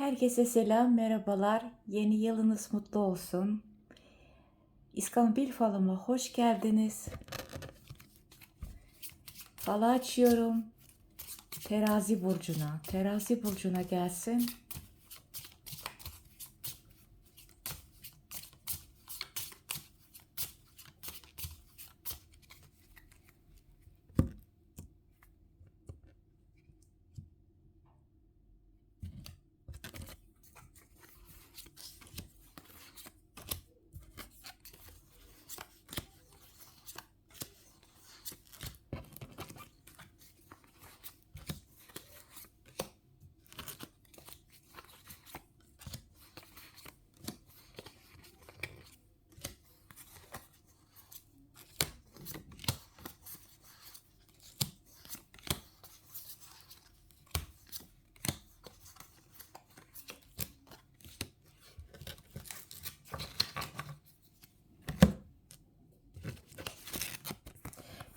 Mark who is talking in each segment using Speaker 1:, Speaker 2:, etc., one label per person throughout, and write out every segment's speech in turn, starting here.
Speaker 1: Herkese selam, merhabalar. Yeni yılınız mutlu olsun. İskambil falıma hoş geldiniz. Falı açıyorum. Terazi burcuna, terazi burcuna gelsin.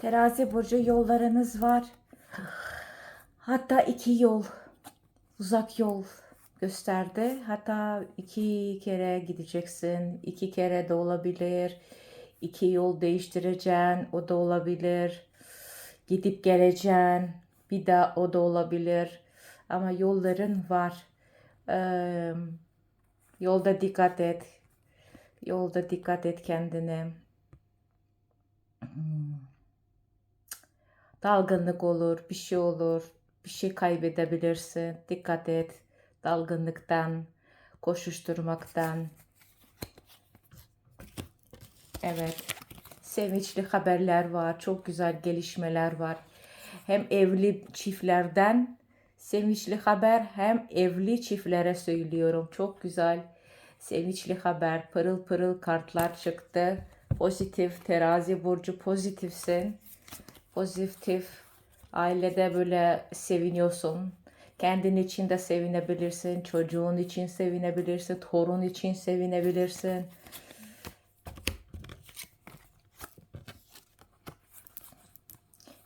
Speaker 1: Terazi burcu yollarınız var. Hatta iki yol, uzak yol gösterdi. Hatta iki kere gideceksin, iki kere de olabilir. İki yol değiştireceksin, o da olabilir. Gidip geleceksin, bir daha o da olabilir. Ama yolların var. Ee, yolda dikkat et. Yolda dikkat et kendine. Dalgınlık olur, bir şey olur, bir şey kaybedebilirsin. Dikkat et. Dalgınlıktan, koşuşturmaktan. Evet. Sevinçli haberler var, çok güzel gelişmeler var. Hem evli çiftlerden sevinçli haber hem evli çiftlere söylüyorum. Çok güzel. Sevinçli haber, pırıl pırıl kartlar çıktı. Pozitif, terazi burcu pozitifsin pozitif ailede böyle seviniyorsun. Kendin için de sevinebilirsin, çocuğun için sevinebilirsin, torun için sevinebilirsin.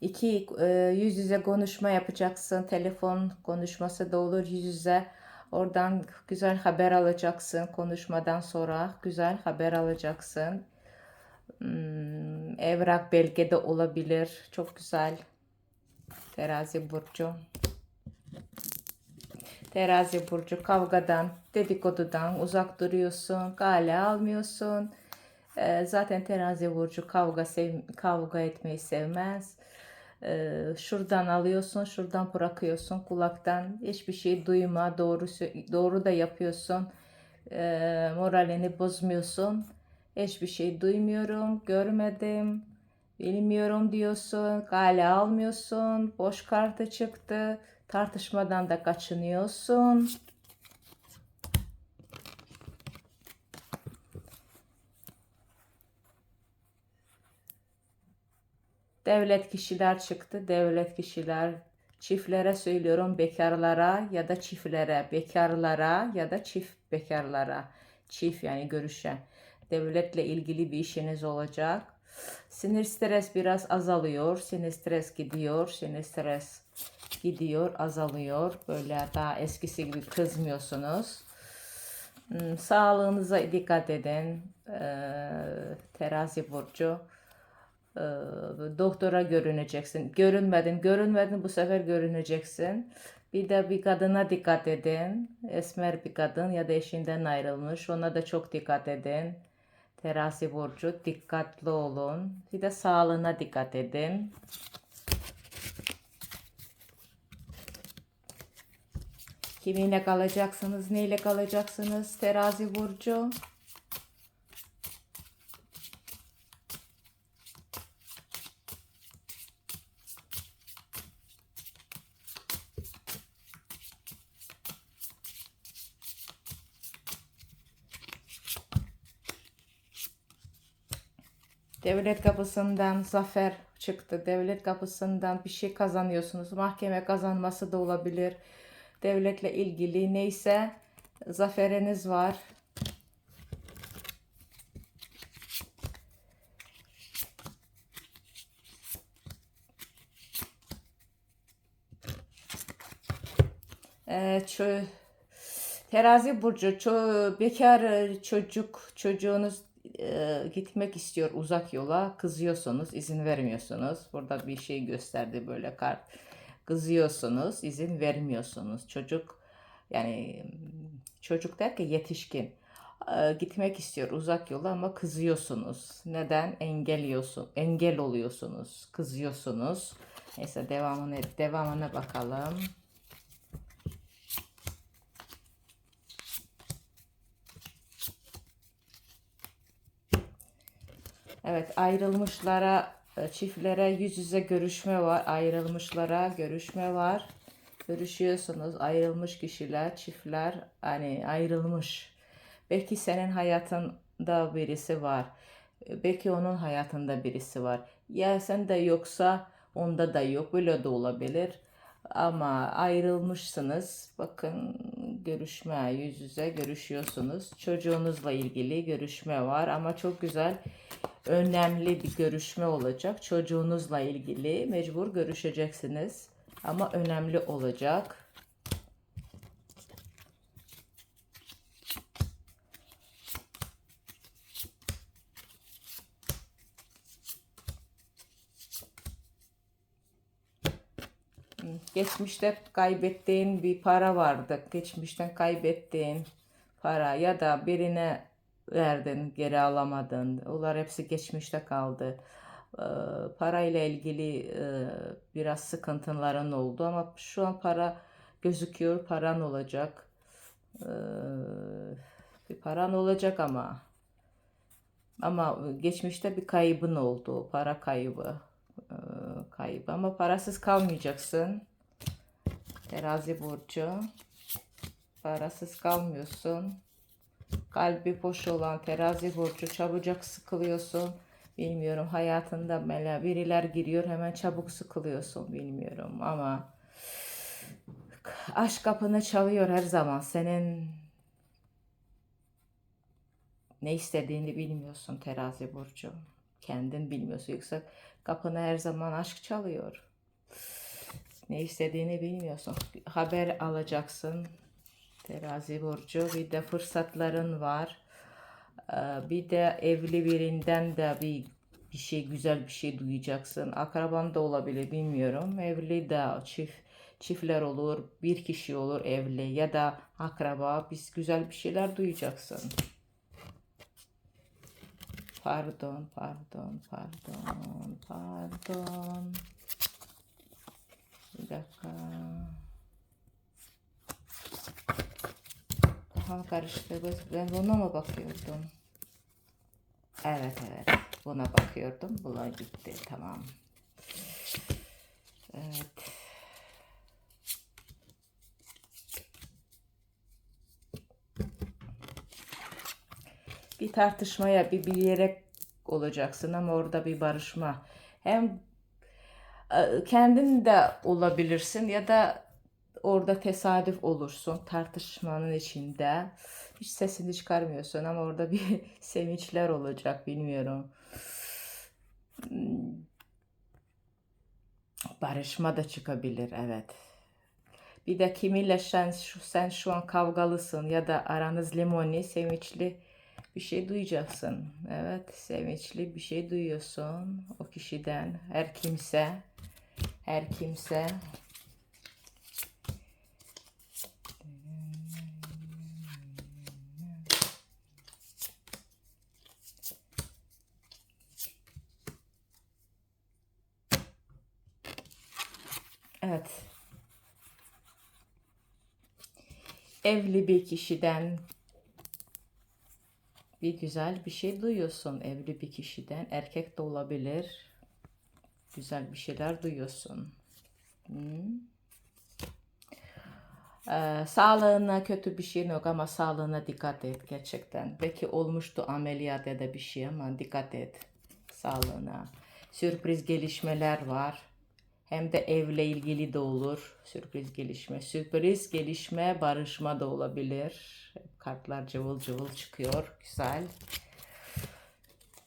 Speaker 1: İki e, yüz yüze konuşma yapacaksın. Telefon konuşması da olur yüz yüze. Oradan güzel haber alacaksın. Konuşmadan sonra güzel haber alacaksın. Hmm, evrak belge de olabilir. Çok güzel. Terazi burcu. Terazi burcu kavgadan, dedikodudan uzak duruyorsun. Gale almıyorsun. Ee, zaten terazi burcu kavga sev kavga etmeyi sevmez. Ee, şuradan alıyorsun, şuradan bırakıyorsun kulaktan. Hiçbir şey duyma, doğru doğru da yapıyorsun. Ee, moralini bozmuyorsun Hiçbir şey duymuyorum, görmedim, bilmiyorum diyorsun, kale almıyorsun, boş kartı çıktı, tartışmadan da kaçınıyorsun. Devlet kişiler çıktı, devlet kişiler. Çiftlere söylüyorum bekarlara ya da çiftlere, bekarlara ya da çift bekarlara, çift yani görüşen devletle ilgili bir işiniz olacak. Sinir stres biraz azalıyor. Sinir stres gidiyor. Sinir stres gidiyor, azalıyor. Böyle daha eskisi gibi kızmıyorsunuz. Hmm, sağlığınıza dikkat edin. Ee, terazi burcu. Ee, doktora görüneceksin. Görünmedin, görünmedin bu sefer görüneceksin. Bir de bir kadına dikkat edin. Esmer bir kadın ya da eşinden ayrılmış. Ona da çok dikkat edin. Terazi burcu dikkatli olun. Bir de sağlığına dikkat edin. Kiminle kalacaksınız? Neyle kalacaksınız? Terazi burcu. Devlet kapısından zafer çıktı. Devlet kapısından bir şey kazanıyorsunuz. Mahkeme kazanması da olabilir. Devletle ilgili neyse zaferiniz var. Ee, Terazi burcu ço- bekar çocuk çocuğunuz gitmek istiyor uzak yola kızıyorsunuz izin vermiyorsunuz. Burada bir şey gösterdi böyle kart. Kızıyorsunuz izin vermiyorsunuz. Çocuk yani çocuk der ki yetişkin gitmek istiyor uzak yola ama kızıyorsunuz. Neden? Engelliyorsun, engel oluyorsunuz, kızıyorsunuz. Neyse devamını devamına bakalım. Evet, ayrılmışlara, e, çiftlere yüz yüze görüşme var. Ayrılmışlara görüşme var. Görüşüyorsunuz. Ayrılmış kişiler, çiftler hani ayrılmış. Belki senin hayatında birisi var. E, Belki onun hayatında birisi var. Ya sen de yoksa onda da yok. Böyle de olabilir. Ama ayrılmışsınız. Bakın görüşme, yüz yüze görüşüyorsunuz. Çocuğunuzla ilgili görüşme var ama çok güzel önemli bir görüşme olacak. Çocuğunuzla ilgili mecbur görüşeceksiniz. Ama önemli olacak. Geçmişte kaybettiğin bir para vardı. Geçmişten kaybettiğin para ya da birine verdin, geri alamadın. Onlar hepsi geçmişte kaldı. Ee, parayla ilgili e, biraz sıkıntıların oldu ama şu an para gözüküyor, paran olacak. Bir paran olacak ama ama geçmişte bir kaybın oldu, para kaybı, kaybı ama parasız kalmayacaksın. Terazi burcu, parasız kalmıyorsun. Kalbi boş olan terazi burcu çabucak sıkılıyorsun. Bilmiyorum hayatında böyle biriler giriyor hemen çabuk sıkılıyorsun bilmiyorum ama aşk kapını çalıyor her zaman. Senin ne istediğini bilmiyorsun terazi burcu. Kendin bilmiyorsun. Yoksa kapını her zaman aşk çalıyor. Ne istediğini bilmiyorsun. Haber alacaksın. Terazi burcu. Bir de fırsatların var. Ee, Bir de evli birinden de bir bir şey güzel bir şey duyacaksın. Akraban da olabilir bilmiyorum. Evli de çift çiftler olur, bir kişi olur evli ya da akraba biz güzel bir şeyler duyacaksın. Pardon, pardon, pardon, pardon. Bir dakika. Kafam karıştı. Ben buna mı bakıyordum? Evet evet. Buna bakıyordum. Buna gitti. Tamam. Evet. Bir tartışmaya, bir bir yere olacaksın ama orada bir barışma. Hem e, kendin de olabilirsin ya da orada tesadüf olursun tartışmanın içinde. Hiç sesini çıkarmıyorsun ama orada bir sevinçler olacak bilmiyorum. Hmm, Barışma da çıkabilir evet. Bir de kimiyle sen, sen şu an kavgalısın ya da aranız limoni, sevinçli bir şey duyacaksın. Evet, sevinçli bir şey duyuyorsun o kişiden. Her kimse, her kimse. Evet. Evli bir kişiden bir güzel bir şey duyuyorsun. Evli bir kişiden. Erkek de olabilir. Güzel bir şeyler duyuyorsun. Hmm. Ee, sağlığına kötü bir şey yok ama sağlığına dikkat et gerçekten. Belki olmuştu ameliyat ya da bir şey ama dikkat et sağlığına. Sürpriz gelişmeler var. Hem de evle ilgili de olur. Sürpriz gelişme. Sürpriz gelişme barışma da olabilir. Kartlar cıvıl cıvıl çıkıyor. Güzel.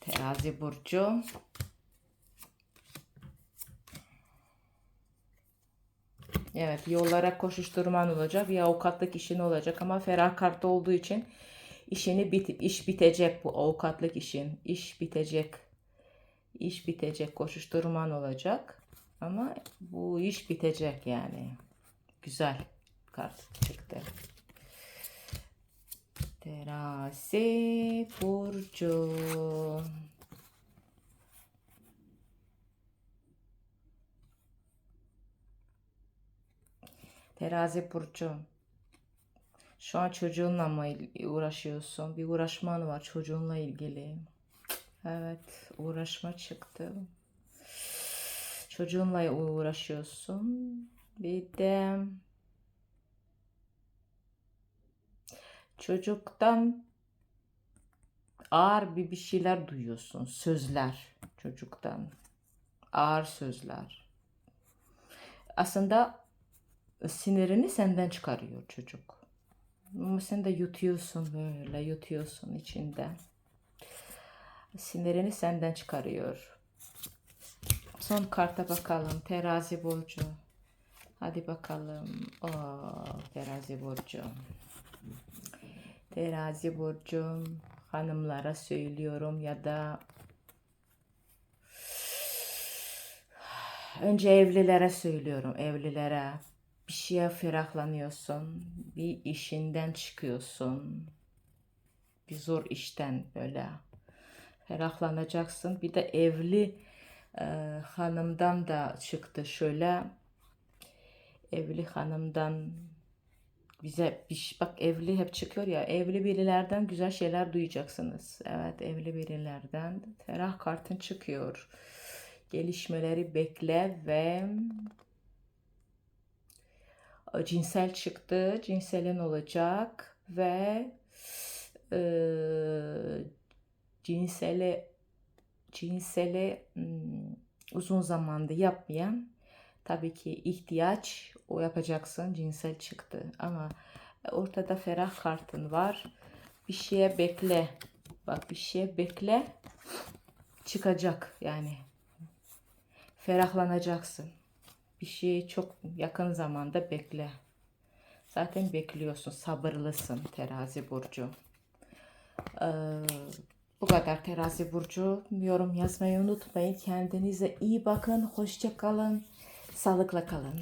Speaker 1: Terazi burcu. Evet yollara koşuşturman olacak. Bir avukatlık işin olacak ama ferah kartı olduğu için işini bit iş bitecek bu avukatlık işin. İş bitecek. İş bitecek. Koşuşturman olacak. Ama bu iş bitecek yani. Güzel kart çıktı. Terazi burcu. Terazi burcu. Şu an çocuğunla mı uğraşıyorsun? Bir uğraşman var çocuğunla ilgili. Evet, uğraşma çıktı. Çocuğunla uğraşıyorsun. Bir de çocuktan ağır bir bir şeyler duyuyorsun. Sözler çocuktan. Ağır sözler. Aslında sinirini senden çıkarıyor çocuk. Ama sen de yutuyorsun böyle, yutuyorsun içinde. Sinirini senden çıkarıyor. Son karta bakalım. Terazi burcu. Hadi bakalım. Oo, terazi burcu. Terazi burcu hanımlara söylüyorum ya da önce evlilere söylüyorum. Evlilere bir şeye ferahlanıyorsun. Bir işinden çıkıyorsun. Bir zor işten böyle ferahlanacaksın. Bir de evli e, hanımdan da çıktı şöyle. Evli hanımdan bize bak evli hep çıkıyor ya evli birilerden güzel şeyler duyacaksınız. Evet evli birilerden ferah kartın çıkıyor. Gelişmeleri bekle ve cinsel çıktı. Cinselin olacak ve e, cinseli cinseli hmm, uzun zamanda yapmayan tabii ki ihtiyaç o yapacaksın cinsel çıktı. Ama ortada ferah kartın var. Bir şeye bekle. Bak bir şeye bekle çıkacak yani. Ferahlanacaksın. Bir şeyi çok yakın zamanda bekle. Zaten bekliyorsun sabırlısın terazi burcu. Ee, bu kadar terazi burcu. Yorum yazmayı unutmayın. Kendinize iyi bakın. Hoşça kalın. Sağlıkla kalın.